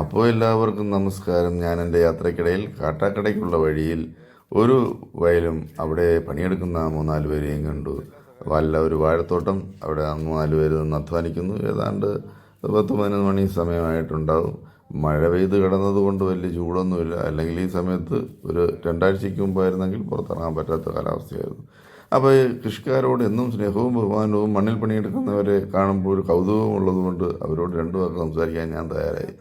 അപ്പോൾ എല്ലാവർക്കും നമസ്കാരം. ഞാൻ എന്റെ യാത്രക്കിടയിൽ കാട്ടാക്കടയ്ക്കുള്ള വഴിയിൽ ഒരു വയലും അവിടെ പണിയെടുക്കുന്ന മൂന്നാൽ പേരെയും കണ്ടു. വല്ല ഒരു വാഴത്തോട്ടം അവിടെ മൂന്നാൽ പേര് നിന്ന് അധ്വാനിക്കുന്നു. ഏതാണ്ട് പത്ത് പതിനൊന്ന് മണി സമയമായിട്ടുണ്ടാവും. മഴ പെയ്ത് കിടന്നതുകൊണ്ട് വലിയ ചൂടൊന്നുമില്ല. അല്ലെങ്കിൽ ഈ സമയത്ത് ഒരു രണ്ടാഴ്ചയ്ക്ക് മുമ്പായിരുന്നെങ്കിൽ പുറത്തിറങ്ങാൻ പറ്റാത്ത കാലാവസ്ഥയായിരുന്നു. അപ്പോൾ ഈ കൃഷിക്കാരോട് എന്നും സ്നേഹവും ബഹുമാനവും മണ്ണിൽ പണിയെടുക്കുന്നവരെ കാണുമ്പോൾ ഒരു കൗതുകവും ഉള്ളതുകൊണ്ട് അവരോട് രണ്ടു വാക്ക് സംസാരിക്കാൻ ഞാൻ തയ്യാറായി.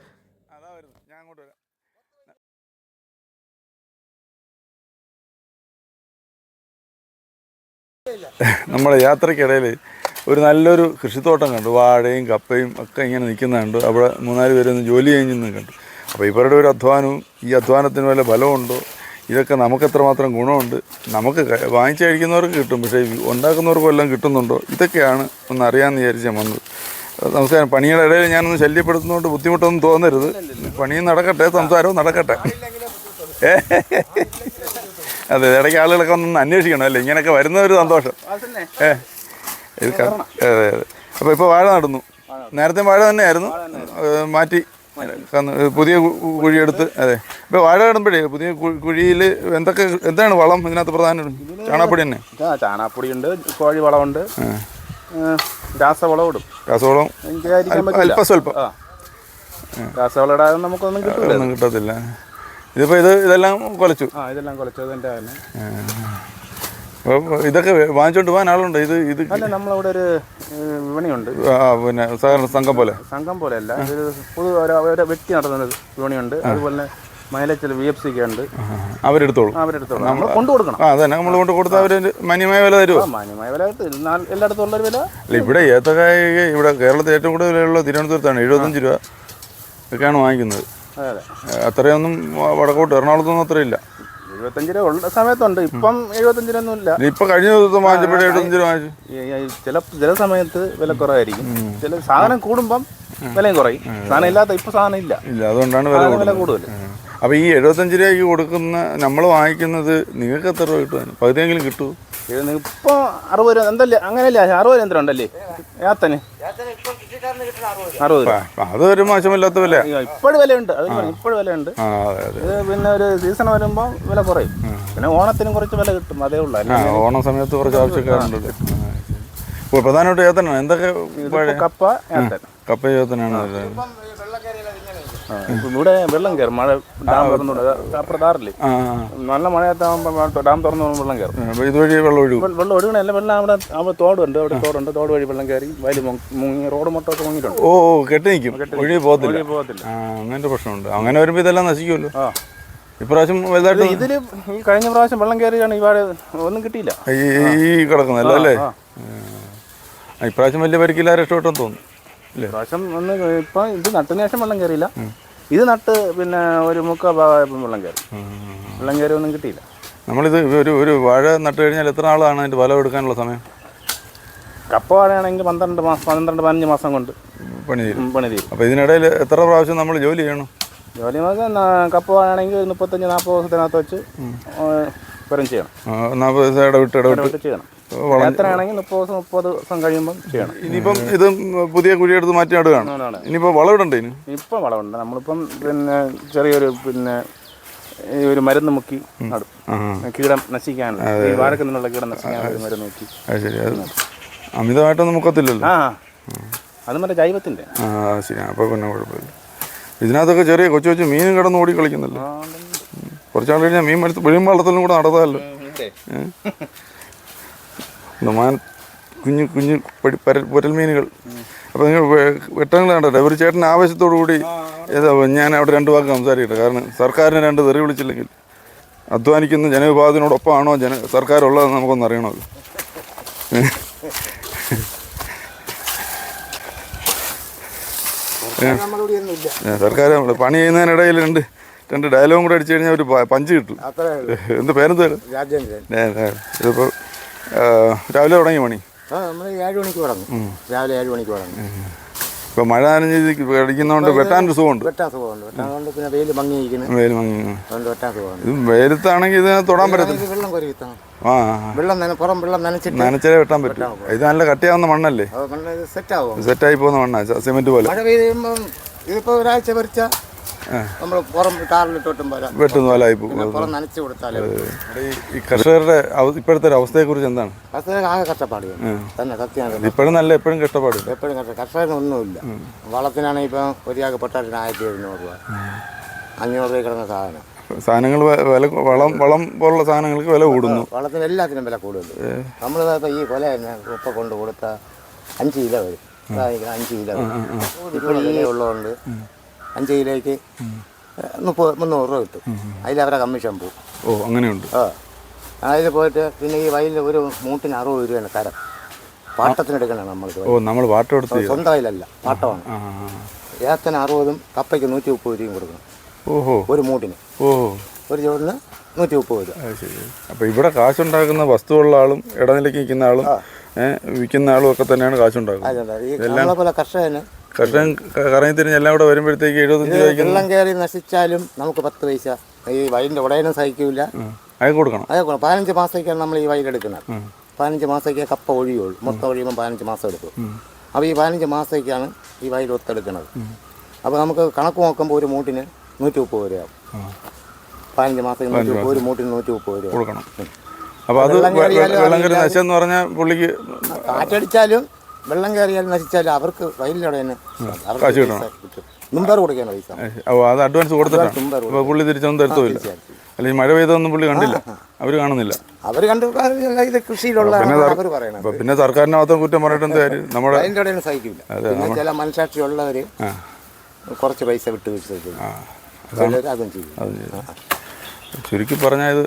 നമ്മുടെ യാത്രക്കിടയിൽ ഒരു നല്ലൊരു കൃഷിത്തോട്ടം കണ്ടു. വാഴയും കപ്പയും ഒക്കെ ഇങ്ങനെ നിൽക്കുന്ന കണ്ടു. അവിടെ മൂന്നാൽ പേരൊന്ന് ജോലി കഴിഞ്ഞ് കണ്ടു. അപ്പോൾ ഇവരുടെ ഒരു അധ്വാനവും ഈ അധ്വാനത്തിന് വല്ല ബലമുണ്ടോ ഇതൊക്കെ നമുക്ക് എത്രമാത്രം ഗുണമുണ്ട്? നമുക്ക് വാങ്ങിച്ച് കഴിക്കുന്നവർക്ക് കിട്ടും. പക്ഷേ ഉണ്ടാക്കുന്നവർക്കും എല്ലാം കിട്ടുന്നുണ്ടോ? ഇതൊക്കെയാണ് ഒന്ന് അറിയാമെന്ന് വിചാരിച്ച് ഞാൻ വന്നത്. നമസ്കാരം. പണിയുടെ ഇടയിൽ ഞാനൊന്ന് ശല്യപ്പെടുത്തുന്നതുകൊണ്ട് ബുദ്ധിമുട്ടൊന്നും തോന്നരുത്. പണിയും നടക്കട്ടെ സംസാരവും നടക്കട്ടെ? അതെ ഇടയ്ക്ക് ആളുകളൊക്കെ ഒന്ന് അന്വേഷിക്കണം അല്ലേ? ഇങ്ങനെയൊക്കെ വരുന്ന ഒരു സന്തോഷം. ഏ? ഇത് അതെ അതെ. അപ്പോൾ ഇപ്പോൾ വാഴ നടന്നു. നേരത്തെ വാഴ തന്നെയായിരുന്നു. മാറ്റി. പുതിയ കുഴിയെടുത്ത് അതെ. ഇപ്പോൾ വാഴ കിടുമ്പോഴേ പുതിയ കുഴിയിൽ എന്തൊക്കെ എന്താണ് വളം ഇതിനകത്ത് പ്രധാനം? ചാണാപ്പൊടി തന്നെ? ചാണാപ്പൊടി ഉണ്ട് കോഴി വളമുണ്ട്. രാസവളം ഇടും. രാസവളം അല്പ- സ്വല്പം രാസവളം ഇടാതെ നമുക്കൊന്നും കിട്ടില്ല ഒന്നും കിട്ടത്തില്ല. ഇതിപ്പോൾ ഇത് ഇതെല്ലാം കുലച്ചു. ആ ഇതെല്ലാം കുളച്ചതിന്റെ തന്നെ. ഇതൊക്കെ വാങ്ങിച്ചോണ്ട് പോകാൻ ആളുണ്ട്. ഇത് ഇത് അല്ല നമ്മളവിടെ ഒരു വിപണിയുണ്ട്. പിന്നെ സഹകരണ സംഘം പോലെ. സംഘം പോലെയല്ല. ഇതൊരു പൊതു ഒരു- വ്യക്തി നടത്തുന്ന വിപണിയുണ്ട്. അതുപോലെ മൈലേജിൽ വി എഫ് സി ഒക്കെ ഉണ്ട്. അവരെടുത്തോളൂ. അവരെടുത്തോളൂ. നമ്മൾ കൊണ്ടു കൊടുക്കണം. ആ അതന്നെ. നമ്മൾ കൊണ്ട് കൊടുത്താൽ അവർ മാന്യമായ വില തരുമോ മാന്യമായ വില എല്ലായിടത്തും ഉള്ളൊരു വില അല്ല ഇവിടെ ഏത്തക്കായ ഇവിടെ കേരളത്തിൽ ഏറ്റവും കൂടുതൽ വിലയുള്ള തിരുവനന്തപുരത്താണ്. എഴുപത്തഞ്ച് രൂപ. ഒക്കെയാണ് വാങ്ങിക്കുന്നത്. അതെ അതെ. അത്രയൊന്നും വടക്കോട്ട് എറണാകുളത്തൊന്നും അത്രയില്ല. എഴുപത്തഞ്ച് രൂപ ഉള്ള സമയത്തുണ്ട്. ഇപ്പം എഴുപത്തഞ്ച് രൂപ ഒന്നുമില്ല ഇപ്പൊ കഴിഞ്ഞ ദിവസം വാങ്ങിച്ചപ്പോഴേ എഴുപത്തഞ്ച് രൂപ വാങ്ങിച്ചു. ഈ- ഈ ചില ചില സമയത്ത് വില കുറവായിരിക്കും. ചില സാധനം കൂടുമ്പം വിലയും കുറയും. സാധനം ഇല്ലാത്ത ഇപ്പൊ സാധനം ഇല്ല. ഇല്ല അതുകൊണ്ടാണ് വില വില കൂടുതൽ. അപ്പോൾ ഈ എഴുപത്തഞ്ച് രൂപയ്ക്ക് കൊടുക്കുന്ന നമ്മൾ വാങ്ങിക്കുന്നത് നിങ്ങൾക്ക് എത്ര രൂപ കിട്ടും? പകുതിയെങ്കിലും കിട്ടുമോ ഇത് ഇപ്പൊ അറുപത് രൂപ എന്തല്ലേ? അങ്ങനെയല്ലേ? അറുപത് രൂപ എന്തോ ഉണ്ടല്ലേ? യാത്തന് അറുപത് രൂപ. ആ, അത് ഒരു മോശമില്ലാത്ത വില ഇപ്പോഴും വിലയുണ്ട്. അത് ഇപ്പോഴും വിലയുണ്ട്. ഇത് പിന്നെ ഒരു സീസൺ വരുമ്പോൾ വില കുറയും. പിന്നെ ഓണത്തിനും കുറച്ച് വില കിട്ടും. അതേ ഉള്ളൂ. ഓണ സമയത്ത് കുറച്ച് ആവശ്യക്കാരുണ്ട്. പ്രധാനമായിട്ട് ഏത്തനാണ്. എന്തൊക്കെ കപ്പ കപ്പ ഏത്തനാണ് ഇവിടെ വെള്ളം കയറും മഴ ഡാം തുറന്നുകൊണ്ട് പ്രധാറില്ലേ നല്ല മഴയത്താകുമ്പോൾ ഡാം തുറന്നു വെള്ളം കയറും ഇതുവഴി വെള്ളം ഒഴുകും. വെള്ളം വെള്ളം ഒഴുകണല്ല വെള്ളം അവിടെ അവിടെ തോടുണ്ട് അവിടെ തോടുണ്ട്. തോട് വഴി വെള്ളം കയറി വയൽ മുങ്ങി റോഡ് മൊട്ടൊക്കെ മുങ്ങിയിട്ടുണ്ട്. ഓ കെട്ടി നിൽക്കും ഒഴുകി പോകത്തില്ല. പോകത്തില്ല. അങ്ങനത്തെ പ്രശ്നമുണ്ട്. അങ്ങനെ വരുമ്പോൾ ഇതെല്ലാം നശിക്കുമല്ലോ. ഇപ്രാവശ്യം വലുതായിട്ട് ഇതിൽ ഈ കഴിഞ്ഞ പ്രാവശ്യം വെള്ളം കയറിയാണ് ഈ ഒന്നും കിട്ടിയില്ല. ഈ കിടക്കുന്നല്ലോ അല്ലേ? ഇപ്രാവശ്യം വലിയ പരിക്കില്ല രക്ഷപ്പെട്ടെന്ന് തോന്നുന്നു. അല്ലേ പ്രാവശ്യം ഒന്ന് ഇപ്പൊ ഇത് നട്ടതിന് ശേഷം വെള്ളം കയറിയില്ല. ഇത് നട്ട് പിന്നെ ഒരു മുക്കാ ഭാഗമായപ്പോൾ വെള്ളം കയറി. വെള്ളം കയറി ഒന്നും കിട്ടിയില്ല. നമ്മളിത് ഒരു ഒരു വാഴ നട്ട് കഴിഞ്ഞാൽ എത്ര നാളാണ് അതിന്റെ ഫലം എടുക്കാനുള്ള സമയം? കപ്പ വാഴയാണെങ്കിൽ പന്ത്രണ്ട് മാസം പന്ത്രണ്ട് പതിനഞ്ച് മാസം കൊണ്ട് പണി തീരും പണി തീരും അപ്പൊ ഇതിനിടയിൽ എത്ര പ്രാവശ്യം നമ്മൾ ജോലി ചെയ്യണം? ജോലി കപ്പ വാഴയാണെങ്കിൽ മുപ്പത്തഞ്ച് നാൽപ്പത് ദിവസത്തിനകത്ത് വെച്ച് പരം ചെയ്യണം. നാൽപ്പത് ദിവസം ഇടവിട്ട്. ഇടവിട്ട് ചെയ്യണം. എത്രയാണെങ്കിൽ മുപ്പത് ദിവസം മുപ്പത് ദിവസം കഴിയുമ്പോൾ ചെയ്യണം. ഇനിയിപ്പം ഇത് പുതിയ കുഴിയെടുത്ത് മാറ്റി നടുകയാണ്. ഇനിയിപ്പോ ഇനിയിപ്പോൾ ഇപ്പൊ ഇനി? ഇപ്പം വളമുണ്ട് നമ്മളിപ്പം പിന്നെ ചെറിയൊരു പിന്നെ ഈ ഒരു മരുന്ന് മുക്കി നടും. കീടം നശിക്കാനുള്ള ഈ വാഴക്ക് നിന്നുള്ള കീടം നശിക്കാനുള്ള മരുന്ന് മുക്കി അത് ശരി. അത് അമിതമായിട്ടൊന്നും മുക്കത്തില്ലല്ലോ? ആ അത് മറ്റേ ജൈവത്തിന്റെ. ആ ശരി. അപ്പോൾ പിന്നെ കുഴപ്പമില്ല. ഇതിനകത്തൊക്കെ ചെറിയ കൊച്ചു കൊച്ചു മീനും കിടന്ന് ഓടി കളിക്കുന്നല്ലോ കുറച്ചാൾ കഴിഞ്ഞാൽ മീൻ മടുത്ത് വെളിയും വെള്ളത്തിലും കൂടെ നടത്താമല്ലോ. മാൻ കുഞ്ഞു കുഞ്ഞു പടി പരൽ പുരൽ മീനുകൾ. അപ്പോൾ നിങ്ങൾ വെട്ടങ്ങൾ കണ്ടല്ലോ ഒരു ചേട്ടൻ ആവേശത്തോടു കൂടി ഏതാ ഞാൻ അവിടെ രണ്ട് വാക്ക് സംസാരിക്കട്ടെ? കാരണം സർക്കാരിനെ രണ്ട് തെറി വിളിച്ചില്ലെങ്കിൽ അധ്വാനിക്കുന്ന ജനവിഭാഗത്തിനോടൊപ്പമാണോ ജന സർക്കാർ ഉള്ളതെന്ന് നമുക്കൊന്ന് അറിയണമല്ലോ. സർക്കാർ നമ്മൾ പണി ചെയ്യുന്നതിനിടയിൽ രണ്ട് രണ്ട് ഡയലോഗും കൂടെ അടിച്ചു കഴിഞ്ഞാൽ ഒരു പഞ്ച് കിട്ടും. എന്ത് പേരെന്ത് പേര്? രാജേന്ദ്രൻ. ഇതിപ്പോൾ രാവിലെ തുടങ്ങി പണി? ആ നമ്മൾ ഏഴ് മണിക്ക് തുടങ്ങും. രാവിലെ ഏഴ് മണിക്ക് തുടങ്ങും. ഇപ്പോൾ മഴ നനഞ്ഞ് അടിക്കുന്നതുകൊണ്ട് വെട്ടാൻ ഒരു സുഖമുണ്ട്. വെട്ടാൻ സുഖമുണ്ട്. വെട്ടാൻ കൊണ്ട് പിന്നെ വെയിൽ മങ്ങിയിരിക്കുന്നു. വെയിൽ മങ്ങി അതുകൊണ്ട് വെട്ടാൻ സുഖമുണ്ട്. ഇത് വെയിലത്താണെങ്കിൽ ഇത് തൊടാൻ പറ്റത്തില്ല. വെള്ളം ആ വെള്ളം നന പുറം വെള്ളം നനച്ചിട്ട് നനച്ചാലേ വെട്ടാൻ പറ്റും. ഇത് നല്ല കട്ടിയാവുന്ന മണ്ണല്ലേ? സെറ്റ് ആവും സെറ്റായി പോകുന്ന മണ്ണാ സിമെന്റ് പോലെ. മഴ ഒരാഴ്ച പറിച്ച നമ്മൾ പുറം ടാറിലിട്ടോട്ടും വരാം വെട്ടുന്ന പോലെ പുറം നനച്ച് കൊടുത്താലേ ഈ കർഷകരുടെ ഇപ്പോഴത്തെ അവസ്ഥയെ കുറിച്ച് എന്താണ്? കർഷകർക്ക് ആകെ കഷ്ടപ്പാട് തന്നെ. സത്യമാണ് ഇപ്പോഴും നല്ല എപ്പോഴും കഷ്ടപ്പാട്. എപ്പോഴും കർഷക കർഷകനൊന്നുമില്ല. വളത്തിനാണെങ്കിൽ ഇപ്പം ഒരാൾക്ക് പൊട്ടാറ്റിന് ആയിരത്തി എഴുന്നൂറ് രൂപ അഞ്ഞൂറ് രൂപ കിടന്ന സാധനം. സാധനങ്ങൾ വില വളം വളം പോലുള്ള സാധനങ്ങൾക്ക് വില കൂടുന്നു. വളത്തിന് എല്ലാത്തിനും വില കൂടുതൽ നമ്മൾ ഈ കൊല തന്നെ ഉപ്പ കൊണ്ട് കൊടുത്ത അഞ്ച് കിലോ വരും. അഞ്ച് കിലോ ഇപ്പോൾ ഈ ഉള്ളതുകൊണ്ട് അഞ്ച് കിലോയ്ക്ക് മുപ്പത് മുന്നൂറ് രൂപ കിട്ടും. അതിൽ അവരെ കമ്മീഷൻ പോകും. ഓ അങ്ങനെയുണ്ട്. ആ. അതിൽ പോയിട്ട് പിന്നെ ഈ വയലിൽ ഒരു മൂട്ടിന് അറുപത് രൂപയാണ് കരം. പാട്ടത്തിനെടുക്കണം നമ്മൾ ഓ നമ്മൾ പാട്ടെടുത്ത് എടുത്ത് സ്വന്തം വയലല്ല പാട്ടമാണ്. ഏത്തന് അറുപതും കപ്പയ്ക്ക് നൂറ്റി മുപ്പത് രൂപയും കൊടുക്കണം. ഓഹോ. ഒരു മൂട്ടിന്. ഓ. ഒരു ചോറിന് നൂറ്റി മുപ്പത് രൂപ അപ്പോൾ ഇവിടെ കാശുണ്ടാക്കുന്ന വസ്തുവുള്ള ആളും ഇടനിലയ്ക്ക് നിൽക്കുന്ന ആളും വിൽക്കുന്ന ആളും ഒക്കെ തന്നെയാണ് കാശുണ്ടാക്കുന്നത്. ഈ നമ്മളെ പോലെ കർഷകന് കർഷകൻ ക- കറങ്ങി തിരിഞ്ഞ് എല്ലാം കൂടെ വരുമ്പോഴത്തേക്ക് എഴുപത്തഞ്ച് വെള്ളം കയറി നശിച്ചാലും നമുക്ക് പത്ത് പൈസ ഈ വയലിന്റെ ഉടയനും സഹിക്കില്ല അത് കൊടുക്കണം. അതേ കൊടുക്കണം. പതിനഞ്ച് മാസത്തേക്കാണ് നമ്മൾ ഈ വയലെടുക്കുന്നത് പതിനഞ്ച് മാസത്തേക്ക് കപ്പ ഒഴിയുള്ളൂ. മൊത്തം ഒഴിയുമ്പോൾ പതിനഞ്ച് മാസം എടുക്കും. അപ്പോൾ ഈ പതിനഞ്ച് മാസത്തേക്കാണ് ഈ വയൽ ഒത്തെടുക്കുന്നത്. അപ്പോൾ നമുക്ക് കണക്ക് നോക്കുമ്പോൾ ഒരു മൂട്ടിന് നൂറ്റി മുപ്പത് രൂപയാവും പതിനഞ്ച് മാസത്തേക്ക് നൂറ്റി മുപ്പത് ഒരു മൂട്ടിന് നൂറ്റി മുപ്പത് രൂപ കൊടുക്കണം. അപ്പോൾ അത് വെള്ളം കയറി നശം എന്ന് പറഞ്ഞാൽ പുള്ളിക്ക് കാറ്റടിച്ചാലും വെള്ളം കയറിയാൽ നശിച്ചാൽ അവർക്ക് വയലിലൂടെ തന്നെ അവർക്ക് പൈസ കിട്ടും. മുമ്പേർ കൊടുക്കണം പൈസ. ഓ അത് അഡ്വാൻസ് കൊടുത്തിട്ടാണ് പുള്ളി തിരിച്ചൊന്നും തരത്തുമില്ല. അല്ലെങ്കിൽ മഴ പെയ്തൊന്നും പുള്ളി കണ്ടില്ല. അവർ കാണുന്നില്ല. അവർ കണ്ടു ഇത് കൃഷിയിലുള്ള അവർ പറയണം പിന്നെ സർക്കാരിന്റെ മാത്രം കുറ്റം പറഞ്ഞിട്ട് കാര്യം? നമ്മുടെ അതിന്റെ സഹിക്കില്ല പിന്നെ ചില കുറച്ച് പൈസ വിട്ട് അതും ചെയ്യും. ആ. ചുരുക്കി പറഞ്ഞാൽ ഇത്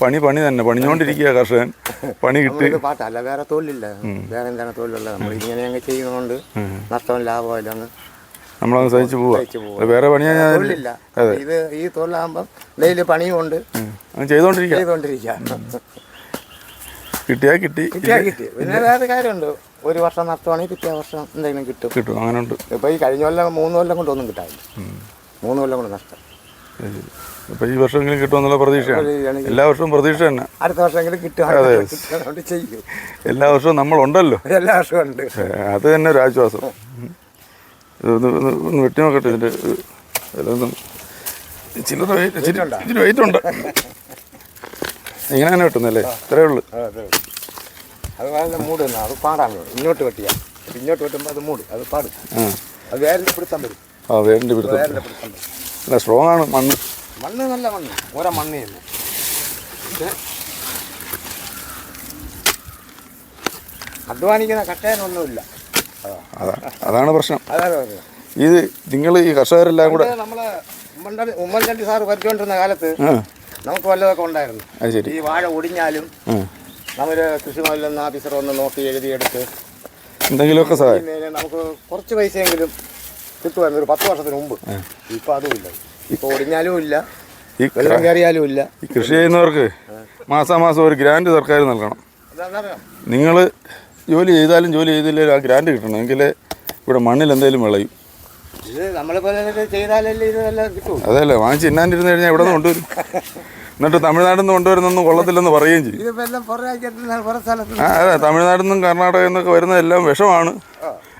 പണി പണി തന്നെ പണിഞ്ഞുകൊണ്ടിരിക്കുക കർഷകൻ. പണി കിട്ടി. നമ്മളിത് പാട്ടല്ല വേറെ തൊഴിലില്ല. വേറെ എന്താണ് തൊഴിലുള്ള? നമ്മൾ ഇങ്ങനെ അങ്ങ് ചെയ്യുന്നതുകൊണ്ട് നഷ്ടവും ലാഭവും അങ്ങ് നമ്മളങ്ങ് സഹിച്ചു പോവാ. വേറെ പണിയാ ഞാൻ ഇത് ഈ തൊഴിലാകുമ്പം ഡെയിലി പണിയും ഉണ്ട്. അങ്ങ് ചെയ്തുകൊണ്ടിരിക്കുക കിട്ടിയാ കിട്ടി. കിട്ടിയാ കിട്ടി. പിന്നെ വേറെ കാര്യമുണ്ട്. ഒരു വർഷം നഷ്ടമാണെങ്കിൽ പിറ്റേ വർഷം എന്തെങ്കിലും കിട്ടും. കിട്ടും. അങ്ങനെ ഉണ്ട് ഇപ്പോൾ ഈ കഴിഞ്ഞ കൊല്ലം മൂന്ന് കൊല്ലം കൊണ്ടൊന്നും കിട്ടാറില്ല മൂന്ന് കൊല്ലം കൊണ്ട് നഷ്ടം. അപ്പോൾ ഈ വർഷമെങ്കിലും കിട്ടുമെന്നുള്ള പ്രതീക്ഷയാണ്. എല്ലാ വർഷവും പ്രതീക്ഷ തന്നെ. അടുത്ത വർഷമെങ്കിലും കിട്ടും. കിട്ടുന്നതുകൊണ്ട് ചെയ്യും. എല്ലാ വർഷവും നമ്മളുണ്ടല്ലോ. എല്ലാ വർഷവും ഉണ്ട്. അത് തന്നെ ഒരു ആശ്വാസം. ഒന്ന് വെട്ടി നോക്കട്ടെ ഇതിന്റെ അതിലൊന്നും ചില്ലറ വെയിറ്റ് വെയിറ്റ് ഉണ്ട്? ഇങ്ങനെ തന്നെ വെട്ടുന്നല്ലേ? ഇത്രയേ ഉള്ളൂ. അത്. വളരെ മൂട് തന്നെ. അത് പാടാണ്. ഇങ്ങോട്ട് വെട്ടിയാ. ഇങ്ങോട്ട് വെട്ടുമ്പോൾ അത് മൂട്. അത് പാടും. അത് വേറെ പിടുത്തം വരും. ആ വേറെ പിടുത്തം. വേറെ പിടുത്തം വരും. അല്ല സ്ട്രോങ് ആണ് മണ്ണ്. മണ്ണ് നല്ല മണ്ണ്. ഓരോ മണ്ണ് തന്നെ അധ്വാനിക്കുന്ന അതാ അതാണ് പ്രശ്നം. ഇത് നിങ്ങൾ ഈ കർഷകരെല്ലാം കൂടെ നമ്മളെ ഉമ്മൻചാണ്ടി ഉമ്മൻചാണ്ടി സാറ് ഭരിച്ചുകൊണ്ടിരുന്ന കാലത്ത് നമുക്ക് വല്ലതൊക്കെ ഉണ്ടായിരുന്നു. ഈ വാഴ ഒടിഞ്ഞാലും നമ്മൾ കൃഷി മല്ലെന്ന് ഓഫീസർ ഒന്ന് നോക്കി എഴുതിയെടുത്ത് എന്തെങ്കിലുമൊക്കെ സഹായം. നമുക്ക് കുറച്ച് പൈസയെങ്കിലും കിട്ടുമായിരുന്നു ഒരു പത്ത് വർഷത്തിന് മുമ്പ്. ഇപ്പൊ അതുമില്ല ഇപ്പൊ ഒടിഞ്ഞാലും ഇല്ല. ഈ വെള്ളം കയറിയാലും ഇല്ല. ഈ കൃഷി ചെയ്യുന്നവർക്ക് മാസാമാസം ഒരു ഗ്രാൻഡ് സർക്കാർ നൽകണം. നിങ്ങൾ ജോലി ചെയ്താലും ജോലി ചെയ്തില്ലെങ്കിലും ആ ഗ്രാൻഡ് കിട്ടണം. എങ്കിലേ ഇവിടെ മണ്ണിൽ എന്തെങ്കിലും വിളയും. എല്ലാം അതല്ലേ വാങ്ങിച്ച് ഇന്നാണ്ടിരുന്ന് കഴിഞ്ഞാൽ ഇവിടെ നിന്ന് കൊണ്ടുവരും. എന്നിട്ട് തമിഴ്നാട്ടിൽ നിന്ന് കൊണ്ടുവരുന്നൊന്നും കൊള്ളത്തില്ലെന്ന് പറയുകയും ചെയ്യും. എല്ലാം ആ അതെ തമിഴ്നാട്ടിൽ നിന്നും കർണാടകയിൽ നിന്നൊക്കെ വരുന്നതെല്ലാം വിഷമാണ്.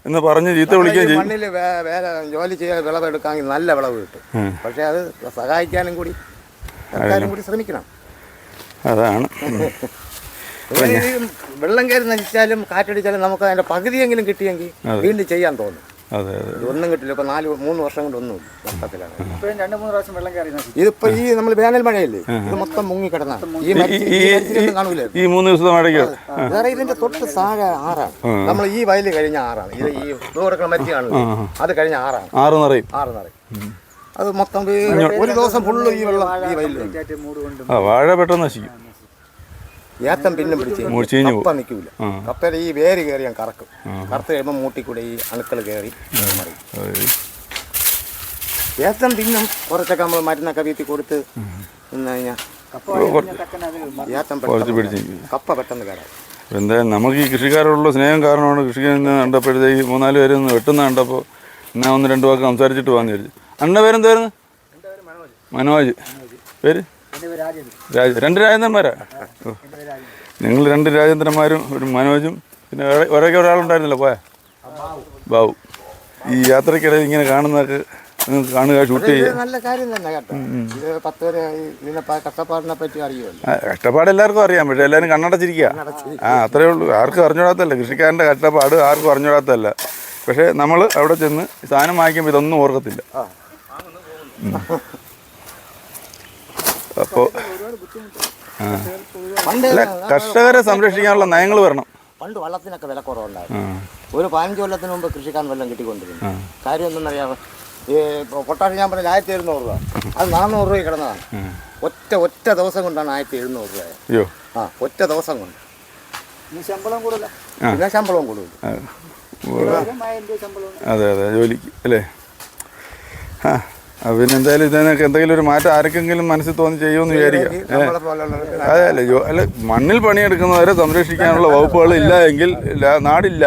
എന്ന് പറഞ്ഞ് ചീത്ത വിളിക്കുകയും ചെയ്യും. മണ്ണിൽ വേറെ ജോലി ചെയ്യാൻ വിളവെടുക്കാമെങ്കിൽ നല്ല വിളവ് കിട്ടും പക്ഷേ അത് സഹായിക്കാനും കൂടി സർക്കാരും കൂടി ശ്രമിക്കണം. അതാണ്. വെള്ളം കയറി നശിച്ചാലും കാറ്റടിച്ചാലും നമുക്ക് അതിന്റെ പകുതിയെങ്കിലും കിട്ടിയെങ്കിൽ വീണ്ടും ചെയ്യാൻ തോന്നും. അതെ ഇതൊന്നും കിട്ടില്ല. ഇപ്പൊ നാല് മൂന്ന് വർഷം കൊണ്ട് ഒന്നും വർഷത്തിലാണ് ഇപ്പോഴും രണ്ട് മൂന്ന് പ്രാവശ്യം വെള്ളം കയറി ഇതിപ്പോ ഈ നമ്മൾ വേനൽ മഴയല്ലേ? ഇത് മൊത്തം മുങ്ങി കിടന്ന ഈ മരിച്ച- ഈ മൂന്ന് ദിവസത്തെ മഴയ്ക്ക്? വേറെ ഇതിന്റെ തൊട്ട് താഴെ ആറാണ്. നമ്മൾ ഈ വയൽ കഴിഞ്ഞ ആറാണ്. ഇത് ഈ ദൂരക്കള മരിച്ചു കാണില്ലേ അത് കഴിഞ്ഞ ആറാണ്. ആറ് നിറയും. ആറ് നിറയും. അത് മൊത്തം ഒരു ദിവസം ഫുള്ള് ഈ വെള്ളം ഈ വയലിൽ ആ വാഴ പെട്ടെന്ന് നശിക്കും. ഏത്തം പിന്നും പിടിച്ച് കപ്പ നിൽക്കൂല കപ്പയുടെ ഈ വേര് കയറി ഞാൻ കറക്കും. കറുത്ത് കഴിയുമ്പോൾ മൂട്ടിക്കൂടെ ഈ അണുക്കൾ കയറി മറിയും. ഏത്തം തിന്നും കുറച്ചൊക്കെ നമ്മൾ മരുന്നൊക്കെ വീട്ടിൽ കൊടുത്ത് നിന്ന് കഴിഞ്ഞാൽ ഏത്തം പെട്ടെന്ന്. കപ്പ പെട്ടെന്ന് കയറാം. എന്താ നമുക്ക് ഈ കൃഷിക്കാരോടുള്ള സ്നേഹം കാരണമാണ് കൃഷിക്ക് കണ്ടപ്പോഴത്തേക്ക് മൂന്നാൽ പേര് ഒന്ന് വെട്ടുന്ന കണ്ടപ്പോൾ എന്നാ ഒന്ന് രണ്ട് വാക്ക് സംസാരിച്ചിട്ട് പോകാന്ന് വിചാരിച്ചു അണ്ണ പേരെന്തായിരുന്നു മനോജ്. പേര്? രാജ രണ്ട് രാജേന്ദ്രന്മാരാ? നിങ്ങൾ രണ്ട് രാജേന്ദ്രന്മാരും ഒരു മനോജും പിന്നെ ഒരേക്ക് ഒരാളുണ്ടായിരുന്നല്ലോ പോയാ? ബാബു. ഈ യാത്രക്കിടയിൽ ഇങ്ങനെ കാണുന്നതൊക്കെ നിങ്ങൾക്ക് കാണുക ഷൂട്ട് ചെയ്യുക. നല്ല കാര്യം തന്നെ കേട്ടോ. ഇത് പത്ത് വരെ ഇതിനെ പ- കഷ്ടപ്പാടിനെ പറ്റി അറിയുമല്ലോ. കഷ്ടപ്പാട് എല്ലാവർക്കും അറിയാം പക്ഷെ എല്ലാവരും കണ്ണടച്ചിരിക്കുക. ആ അത്രേ ഉള്ളൂ. ആർക്കും അറിഞ്ഞോടാത്തല്ല കൃഷിക്കാരന്റെ കഷ്ടപ്പാട് ആർക്കും അറിഞ്ഞോടാത്തല്ല പക്ഷെ നമ്മൾ അവിടെ ചെന്ന് സാധനം വാങ്ങിക്കുമ്പോൾ ഇതൊന്നും ഓർക്കത്തില്ല. അപ്പോൾ പണ്ട് അല്ല കർഷകരെ സംരക്ഷിക്കാനുള്ള നയങ്ങൾ വരണം. പണ്ട് വള്ളത്തിനൊക്കെ വില കുറവുണ്ടായിരുന്നു. ഒരു പതിനഞ്ച് കൊല്ലത്തിന് മുമ്പ് കൃഷിക്കാരൻ വെള്ളം കിട്ടിക്കൊണ്ടിരുന്നു. കാര്യം എന്തെന്നറിയാമോ ഈ പൊട്ടാഷ് ഞാൻ പറഞ്ഞ ആയിരത്തി എഴുന്നൂറ് രൂപ. അത് നാനൂറ് രൂപ കിടന്നതാണ്. ഒറ്റ ഒറ്റ ദിവസം കൊണ്ടാണ് ആയിരത്തി എഴുന്നൂറ് രൂപ അയ്യോ. ആ ഒറ്റ ദിവസം കൊണ്ട്. ശമ്പളം കൂടുതല? പിന്നെ ശമ്പളവും കൂടുതൽ. അതെ അതെ ജോലിക്ക് അല്ലേ? ആ, പിന്നെ എന്തായാലും ഇതിനൊക്കെ എന്തെങ്കിലും ഒരു മാറ്റം ആർക്കെങ്കിലും മനസ്സിൽ തോന്നി ചെയ്യുമെന്ന് വിചാരിക്കാം. അതെ അല്ല? ജോ അല്ല മണ്ണിൽ പണിയെടുക്കുന്നവരെ സംരക്ഷിക്കാനുള്ള വകുപ്പുകൾ ഇല്ല എങ്കിൽ നാടില്ല.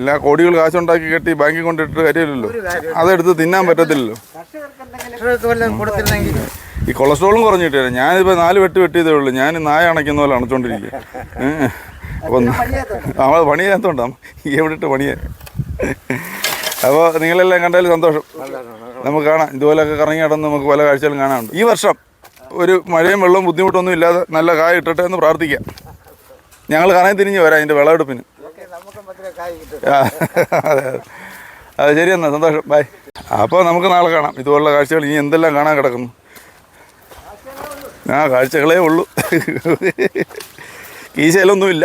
എല്ലാ കോടികൾ കാശുണ്ടാക്കി കെട്ടി ബാങ്കിൽ കൊണ്ടിട്ട് കാര്യമില്ലല്ലോ. അതെടുത്ത് തിന്നാൻ പറ്റത്തില്ലല്ലോ. ഈ കൊളസ്ട്രോളും കുറഞ്ഞു ഞാനിപ്പോൾ നാല് വെട്ട് വെട്ടിയതേ ഉള്ളൂ. ഞാൻ നായ അണയ്ക്കുന്ന പോലെ അണച്ചോണ്ടിരിക്കുക അപ്പം നമ്മൾ പണി ചെയ്യാത്തോണ്ടാ എവിടെ ഇട്ട് പണിയാ? അപ്പോൾ നിങ്ങളെല്ലാം കണ്ടാലും സന്തോഷം. നമുക്ക് കാണാം. ഇതുപോലെയൊക്കെ കറങ്ങി നടന്ന് നമുക്ക് പല കാഴ്ചകളും കാണാനുണ്ട്. ഈ വർഷം ഒരു മഴയും വെള്ളവും ബുദ്ധിമുട്ടൊന്നും ഇല്ലാതെ നല്ല കായ ഇട്ടട്ടെ എന്ന് പ്രാർത്ഥിക്കാം. ഞങ്ങൾ കറങ്ങി തിരിഞ്ഞ് വരാം അതിന്റെ വിളവെടുപ്പിന്. അതെ അതെ. ശരി എന്നാ സന്തോഷം. ബൈ അപ്പോൾ നമുക്ക് നാളെ കാണാം. ഇതുപോലുള്ള കാഴ്ചകൾ ഇനി എന്തെല്ലാം കാണാൻ കിടക്കുന്നു? ആ കാഴ്ചകളേ ഉള്ളൂ. കീശയിലൊന്നുമില്ല.